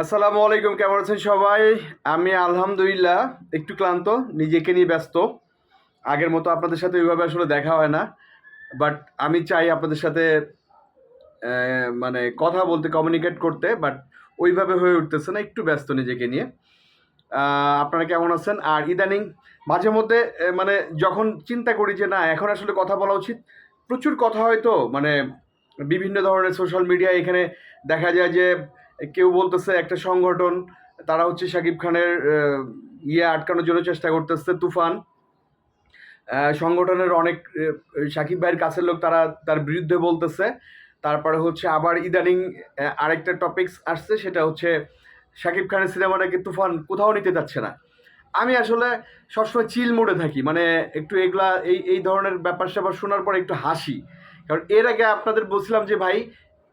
আসসালামু আলাইকুম, কেমন আছেন সবাই? আমি আলহামদুলিল্লাহ একটু ক্লান্ত, নিজেকে নিয়ে ব্যস্ত। আগের মতো আপনাদের সাথে ওইভাবে আসলে দেখা হয় না। বাট আমি চাই আপনাদের সাথে মানে কথা বলতে কমিউনিকেট করতে বাট ওইভাবে হয়ে উঠতেছে না, একটু ব্যস্ত নিজেকে নিয়ে। আপনারা কেমন আছেন? আর ইদানিং মাঝে মধ্যে মানে যখন চিন্তা করি যে না, এখন আসলে কথা বলা উচিত, প্রচুর কথা হয়তো মানে বিভিন্ন ধরনের সোশ্যাল মিডিয়া এখানে দেখা যায় যে কেউ বলতেছে একটা সংগঠন, তারা হচ্ছে শাকিব খানের ইয়ে আটকানোর জন্য চেষ্টা করতেছে, তুফান। সংগঠনের অনেক শাকিব ভাইয়ের কাছের লোক তারা তার বিরুদ্ধে বলতেছে। তারপরে হচ্ছে আবার ইদানিং আরেকটা টপিকস আসছে, সেটা হচ্ছে শাকিব খানের সিনেমাটাকে তুফান কোথাও নিতে যাচ্ছে না। আমি আসলে সবসময় চিল মোডে থাকি মানে একটু এগুলা, এই এই ধরনের ব্যাপার স্যাপার শোনার পরে একটু হাসি। কারণ এর আগে আপনাদের বলছিলাম যে ভাই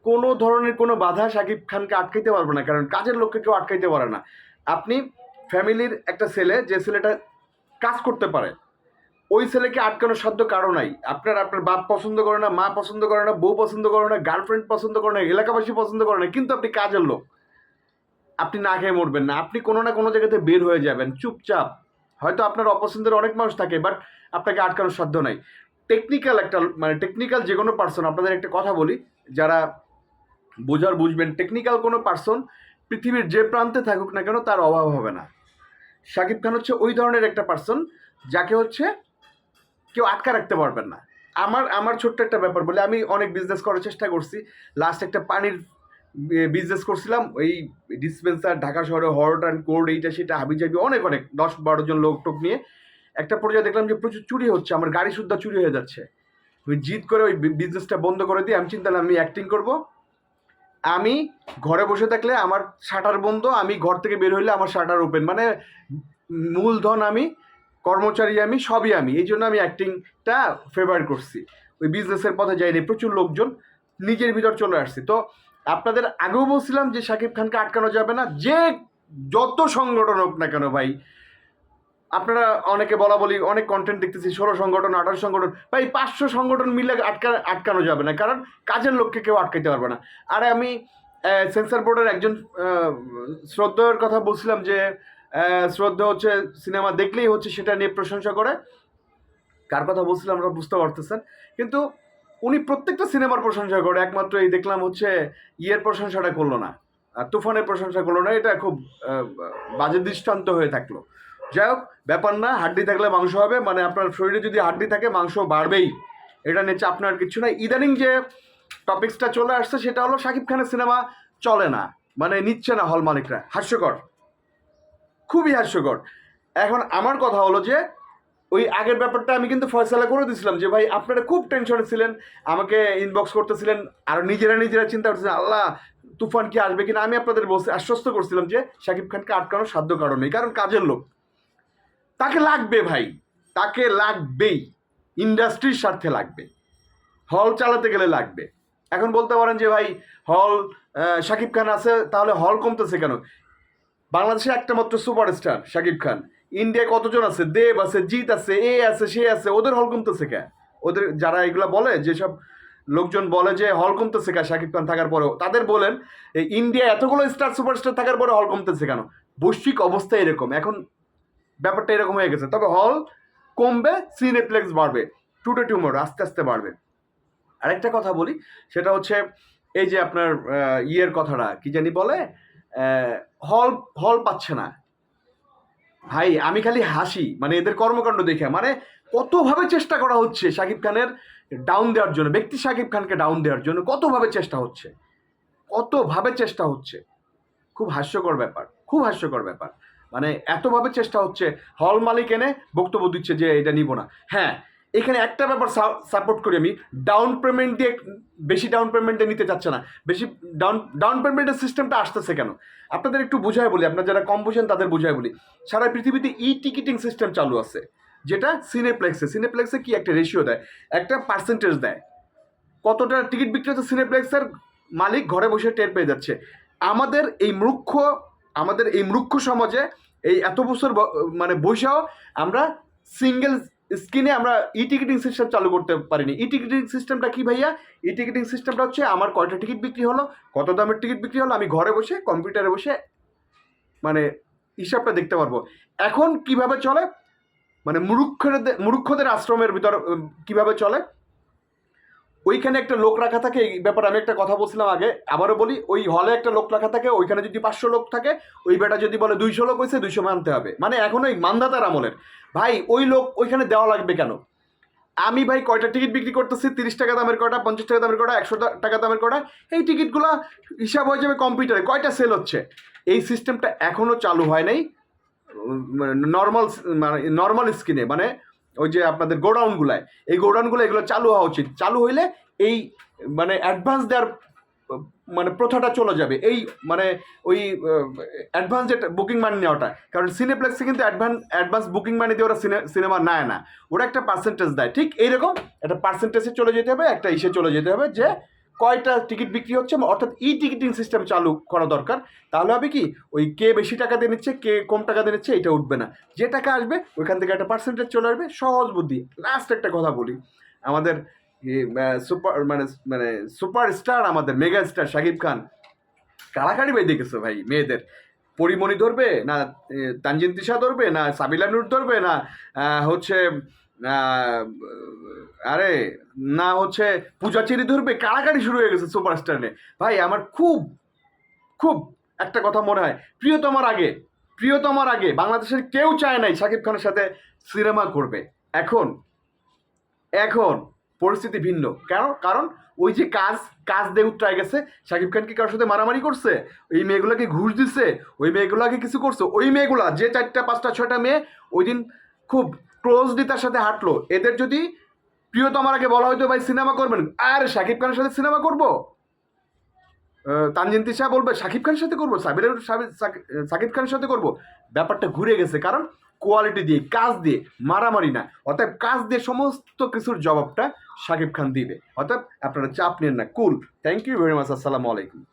কোনো ধরনের কোনো বাধা শাকিব খানকে আটকাইতে পারবে না, কারণ কাজের লোককে কেউ আটকাইতে পারে না। আপনি ফ্যামিলির একটা ছেলে, যে ছেলেটা কাজ করতে পারে, ওই ছেলেকে আটকানোর সাধ্য কারও নাই। আপনার আপনার বাপ পছন্দ করে না, মা পছন্দ করে না, বউ পছন্দ করে না, গার্লফ্রেন্ড পছন্দ করে না, এলাকাবাসী পছন্দ করে না, কিন্তু আপনি কাজের লোক। আপনি না খেয়ে মরবেন না, আপনি কোনো না কোনো জায়গাতে বের হয়ে যাবেন, চুপচাপ। হয়তো আপনার অপছন্দের অনেক মানুষ থাকে, বাট আপনাকে আটকানোর সাধ্য নাই। টেকনিক্যাল একটা মানে টেকনিক্যাল যে কোনো পার্সন, আপনাদের একটা কথা বলি, যারা বোঝার বুঝবেন। টেকনিক্যাল কোনো পার্সন পৃথিবীর যে প্রান্তে থাকুক না কেন তার অভাব হবে না। শাকিব খান হচ্ছে ওই ধরনের একটা পার্সন যাকে হচ্ছে কেউ আটকা রাখতে পারবেন না। আমার আমার ছোট্ট একটা ব্যাপার বলে, আমি অনেক বিজনেস করার চেষ্টা করছি। লাস্ট একটা পানির বিজনেস করছিলাম ওই ডিসপেন্সার ঢাকা শহরে হরট অ্যান্ড কোল্ড এইটা সেটা হাবিজাবি অনেক অনেক, দশ বারো জন লোক টোক নিয়ে একটা পর্যায়ে দেখলাম যে প্রচুর চুরি হচ্ছে, আমার গাড়ি শুদ্ধা চুরি হয়ে যাচ্ছে। ওই জিদ করে ওই বিজনেসটা বন্ধ করে দিয়ে আমি চিন্তা আমি অ্যাক্টিং করব। আমি ঘরে বসে থাকলে আমার শাটার বন্ধ, আমি ঘর থেকে বের হইলে আমার শাটার ওপেন মানে মূলধন আমি, কর্মচারী আমি, সবই আমি। এই জন্য আমি অ্যাক্টিংটা ফেভার করছি। ওই বিজনেসের পথে যাইনি প্রচুর লোকজন নিজের ভিতর চলে আসছে। তো আপনাদের আগেও বলছিলাম যে শাকিব খানকে আটকানো যাবে না, যে যত সংগঠন হোক না কেন ভাই আপনারা অনেকে বলা বলি অনেক কন্টেন্ট দেখতেছি ষোলো সংগঠন আঠারো সংগঠন বা এই পাঁচশো সংগঠন মিলে আটকা আটকানো যাবে না। কারণ কাজের লোককে কেউ আটকাইতে পারবে না। আর আমি সেন্সার বোর্ডের একজন আহ, শ্রদ্ধেয়র কথা বলছিলাম যে শ্রদ্ধা হচ্ছে সিনেমা দেখলেই হচ্ছে সেটা নিয়ে প্রশংসা করে। কার কথা বলছিলাম আমরা বুঝতে পারতেছেন। কিন্তু উনি প্রত্যেকটা সিনেমার প্রশংসা করে একমাত্র এই দেখলাম হচ্ছে ইয়ের প্রশংসাটা করল না। আর তুফানের প্রশংসা করল না এটা খুব বাজে দৃষ্টান্ত হয়ে থাকল। যাই হোক, ব্যাপার না, হাড্ডি থাকলে মাংস হবে মানে আপনার শরীরে যদি হাড্ডি থাকে, মাংস বাড়বেই। এটা নিচ্ছে আপনার কিছু না ইদানিং যে টপিক্সটা চলে আসছে, সেটা হলো শাকিব খানের সিনেমা চলে না মানে নিচ্ছে না হল মালিকরা। হাস্যকর। খুবই হাস্যকর। এখন আমার কথা হলো যে, ওই আগের ব্যাপারটা আমি কিন্তু ফয়সালা করে দিয়েছিলাম যে, ভাই, আপনারা খুব টেনশনে ছিলেন, আমাকে ইনবক্স করতেছিলেন, আর নিজেরা নিজেরা চিন্তা করতেছিলেন, আল্লাহ, তুফান কি আসবে কিনা? আমি আপনাদের বলছি আশ্বস্ত করছিলাম যে, শাকিব খানকে আটকানোর সাধ্য কারণ নেই, কারণ কাজের লোক। তাকে লাগবে ভাই, তাকে লাগবেই। ইন্ডাস্ট্রির স্বার্থে লাগবে। হল চালাতে গেলে লাগবে। এখন বলতে পারেন যে ভাই, হল শাকিব খান আছে, তাহলে হল কমতেছে কেন? বাংলাদেশে একটা মাত্র সুপারস্টার, শাকিব খান। ইন্ডিয়ায় কতজন আছে? দেব আছে, জিৎ আছে, এ আছে, সে আছে, ওদের হল কমতেছে কে ওদের যারা এগুলো বলে, যেসব লোকজন বলে যে হল কমতেছে কে শাকিব খান থাকার পরেও, তাদের বলেন ইন্ডিয়া এতগুলো স্টার, সুপারস্টার থাকার পরে হল কমতেছে কেন? বৈশ্বিক অবস্থা এরকম। এখন ব্যাপারটা এরকম হয়ে গেছে। তবে হল কমবে সিনেপ্লেক্স বাড়বে টুডে টুমোর আস্তে আস্তে বাড়বে। আরেকটা কথা বলি, সেটা হচ্ছে এই যে আপনার ইয়ের কথাটা, কি জানি বলে হল হল পাচ্ছে না। ভাই, আমি খালি হাসি মানে এদের কর্মকাণ্ড দেখে মানে কতভাবে চেষ্টা করা হচ্ছে শাকিব খানের ডাউন দেওয়ার জন্য, ব্যক্তি শাকিব খানকে ডাউন দেওয়ার জন্য, কতভাবে চেষ্টা হচ্ছে? কতভাবে চেষ্টা হচ্ছে? খুব হাস্যকর ব্যাপার, খুব হাস্যকর ব্যাপার। মানে এতভাবে চেষ্টা হচ্ছে, হল মালিক এনে বক্তব্য দিচ্ছে যে এটা নিব না। হ্যাঁ এখানে একটা ব্যাপার সাপোর্ট করি আমি ডাউন পেমেন্ট দিয়ে বেশি ডাউন পেমেন্টে নিতে চাচ্ছে না, বেশি ডাউন ডাউন পেমেন্টের সিস্টেমটা আসতেছে কেন? আপনাদের একটু বুঝায় বলি, আপনার যারা কম বুঝেন তাদের বুঝায় বলি। সারা পৃথিবীতে ই টিকিটিং সিস্টেম চালু আছে, যেটা সিনেপ্লেক্সে সিনেপ্লেক্সে কি একটা রেশিও দেয়? একটা পার্সেন্টেজ দেয়। কতটা টিকিট বিক্রি হচ্ছে সিনেপ্লেক্সের মালিক ঘরে বসে টের পেয়ে যাচ্ছে। আমাদের এই মূর্খ আমাদের এই মূর্খ সমাজে এই এত বছর মানে বৈশাও আমরা সিঙ্গেল স্ক্রিনে আমরা ই টিকিটিং সিস্টেম চালু করতে পারিনি। ই টিকিটিং সিস্টেমটা কি ভাইয়া? ই টিকিটিং সিস্টেমটা হচ্ছে আমার কয়টা টিকিট বিক্রি হলো, কত দামের টিকিট বিক্রি হলো, আমি ঘরে বসে কম্পিউটারে বসে মানে হিসাবটা দেখতে পারব। এখন কীভাবে চলে? মানে মুরুক্ষদের মুরুক্ষদের আশ্রমের ভিতর কীভাবে চলে? ওইখানে একটা লোক রাখা থাকে, এই ব্যাপারে আমি একটা কথা বলছিলাম আগে, আবারও বলি, ওই হলে একটা লোক রাখা থাকে, ওইখানে যদি পাঁচশো লোক থাকে, ওই বেটা যদি বলে দুইশো লোক হয়েছে, দুইশো মানতে হবে। মানে এখন ওই মান্দাতার আমলের। ভাই, ওই লোক ওইখানে দেওয়া লাগবে কেন? আমি ভাই কয়টা টিকিট বিক্রি করতেছি? তিরিশ টাকা দামের কয়টা, পঞ্চাশ টাকা দামের কয়টা, একশো টাকা দামের কয়টা? এই টিকিটগুলো হিসাব হয়ে যাবে কম্পিউটারে। কয়টা সেল হচ্ছে? এই সিস্টেমটা এখনও চালু হয় নাই নর্মাল মানে নর্মাল স্ক্রিনে মানে ওই যে আপনাদের গোডাউনগুলায় এই গোডাউনগুলো এগুলো চালু হওয়া উচিত। চালু হইলে এই মানে অ্যাডভান্স দেওয়ার মানে প্রথাটা চলে যাবে। এই মানে ওই অ্যাডভান্স যেটা বুকিং মানি নেওয়াটা। কারণ সিনেপ্লেক্সে কিন্তু অ্যাডভান্স অ্যাডভান্স বুকিং মানি দিয়ে ওরা সিনেমা নেয় না। ওরা একটা পার্সেন্টেজ দেয়। ঠিক এইরকম একটা পার্সেন্টেজে চলে যেতে হবে, একটা ইসে চলে যেতে হবে যে কয়টা টিকিট বিক্রি হচ্ছে, অর্থাৎ ই টিকিটিং সিস্টেম চালু করা দরকার, তাহলে হবে কি, ওই কে বেশি টাকা দিয়ে নিচ্ছে, কে কম টাকা দিয়ে নিচ্ছে, এটা উঠবে না। যে টাকা আসবে, ওইখান থেকে একটা পার্সেন্টেজ চলে আসবে, সহজ বুদ্ধি। লাস্ট একটা কথা বলি, আমাদের সুপার মানে মানে সুপার স্টার আমাদের মেগা স্টার শাকিব খান, কাড়াকাড়ি ভাই দেখেছ ভাই, মেয়েদের। পরিমণি ধরবে, না তানজিন তিশা ধরবে, না, সাবিলা নূর ধরবে, না হচ্ছে আরে, না হচ্ছে পূজা চেরি ধরবে, কাড়াকাড়ি শুরু হয়ে গেছে সুপারস্টার ভাই, আমার খুব খুব একটা কথা মনে হয় প্রিয়তমার আগে প্রিয়তমার আগে, বাংলাদেশের কেউ চায় নাই শাকিব খানের সাথে সিনেমা করবে এখন এখন পরিস্থিতি ভিন্ন। কেন? কারণ ওই যে কাজ কাজ দিয়ে উত্তরায় গেছে শাকিব খান কি কারোর সাথে মারামারি করছে? ওই মেয়েগুলাকে ঘুষ দিচ্ছে ওই মেয়েগুলাকে কিছু করছে, ওই মেয়েগুলা, যে চারটা, পাঁচটা, ছয়টা মেয়ে, ওই দিন খুব ক্লোজলি তার সাথে হাঁটলো। এদের যদি প্রিয়তমার আগে বলা হয়তো ভাই, সিনেমা করবেন। আর, শাকিব খানের সাথে সিনেমা করব? তানজিন তিশা বলবে, শাকিব খানের সাথে করব সাবিরের সাবি- সাকি- সাকিব খানের সাথে করব। ব্যাপারটা ঘুরে গেছে, কারণ কোয়ালিটি দিয়ে, কাজ দিয়ে, মারামারি না। অর্থাৎ কাজ দিয়ে সমস্ত কিছুর জবাবটা শাকিব খান দিবে। অর্থাৎ আপনারা চাপ নেন না। Cool thank you very much আসসালামু আলাইকুম।